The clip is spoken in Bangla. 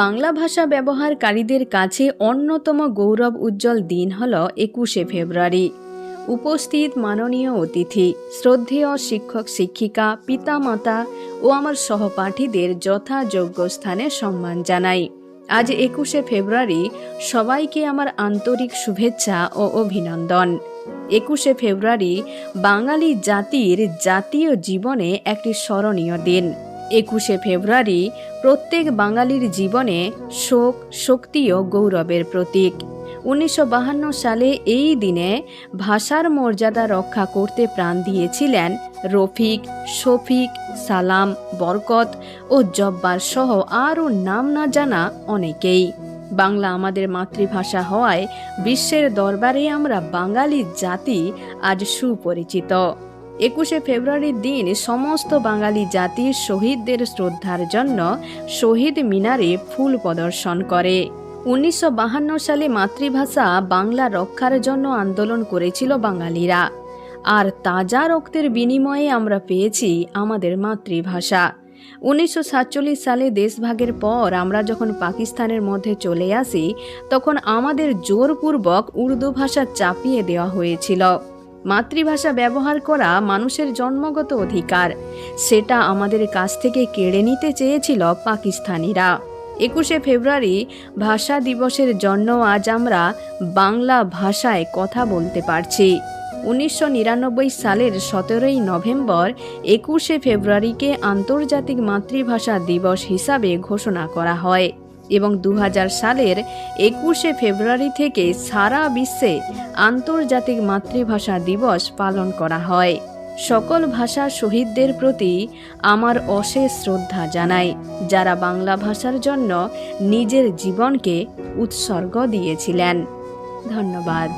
বাংলা ভাষা ব্যবহারকারীদের কাছে অন্যতম গৌরব উজ্জ্বল দিন হল একুশে ফেব্রুয়ারি। উপস্থিত মাননীয় অতিথি, শ্রদ্ধেয় শিক্ষক শিক্ষিকা, পিতামাতা ও আমার সহপাঠীদের যথাযোগ্য স্থানে সম্মান জানাই। আজ একুশে ফেব্রুয়ারি সবাইকে আমার আন্তরিক শুভেচ্ছা ও অভিনন্দন। একুশে ফেব্রুয়ারি বাঙালি জাতির জাতীয় জীবনে একটি স্মরণীয় দিন। একুশে ফেব্রুয়ারি প্রত্যেক বাঙালির জীবনে শোক, শক্তি ও গৌরবের প্রতীক। উনিশশো সালে এই দিনে ভাষার মর্যাদা রক্ষা করতে প্রাণ দিয়েছিলেন রফিক, শফিক, সালাম, বরকত ও জব্বার সহ আরও নাম না জানা অনেকেই। বাংলা আমাদের মাতৃভাষা হওয়ায় বিশ্বের দরবারে আমরা বাঙালি জাতি আজ সুপরিচিত। একুশে ফেব্রুয়ারির দিন সমস্ত বাঙালি জাতির শহীদদের শ্রদ্ধার জন্য শহীদ মিনারে ফুল প্রদর্শন করে। উনিশশো সালে মাতৃভাষা বাংলা রক্ষার জন্য আন্দোলন করেছিল বাঙালিরা। আর তাজা রক্তের বিনিময়ে আমরা পেয়েছি আমাদের মাতৃভাষা। উনিশশো সাতচল্লিশ সালে দেশভাগের পর আমরা যখন পাকিস্তানের মধ্যে চলে আসি, তখন আমাদের জোরপূর্বক উর্দু ভাষা চাপিয়ে দেওয়া হয়েছিল। মাতৃভাষা ব্যবহার করা মানুষের জন্মগত অধিকার। সেটা আমাদের কাছ থেকে কেড়ে নিতে চেয়েছিল পাকিস্তানিরা। একুশে ফেব্রুয়ারি ভাষা দিবসের জন্য আজ আমরা বাংলা ভাষায় কথা বলতে পারছি। উনিশশো নিরানব্বই সালের সতেরোই নভেম্বর একুশে ফেব্রুয়ারিকে আন্তর্জাতিক মাতৃভাষা দিবস হিসাবে ঘোষণা করা হয়। এবং দু হাজার সালের একুশে ফেব্রুয়ারি থেকে সারা বিশ্বে আন্তর্জাতিক মাতৃভাষা দিবস পালন করা হয়। সকল ভাষা শহীদদের প্রতি আমার অশেষ শ্রদ্ধা জানাই, যারা বাংলা ভাষার জন্য নিজের জীবনকে উৎসর্গ দিয়েছিলেন। ধন্যবাদ।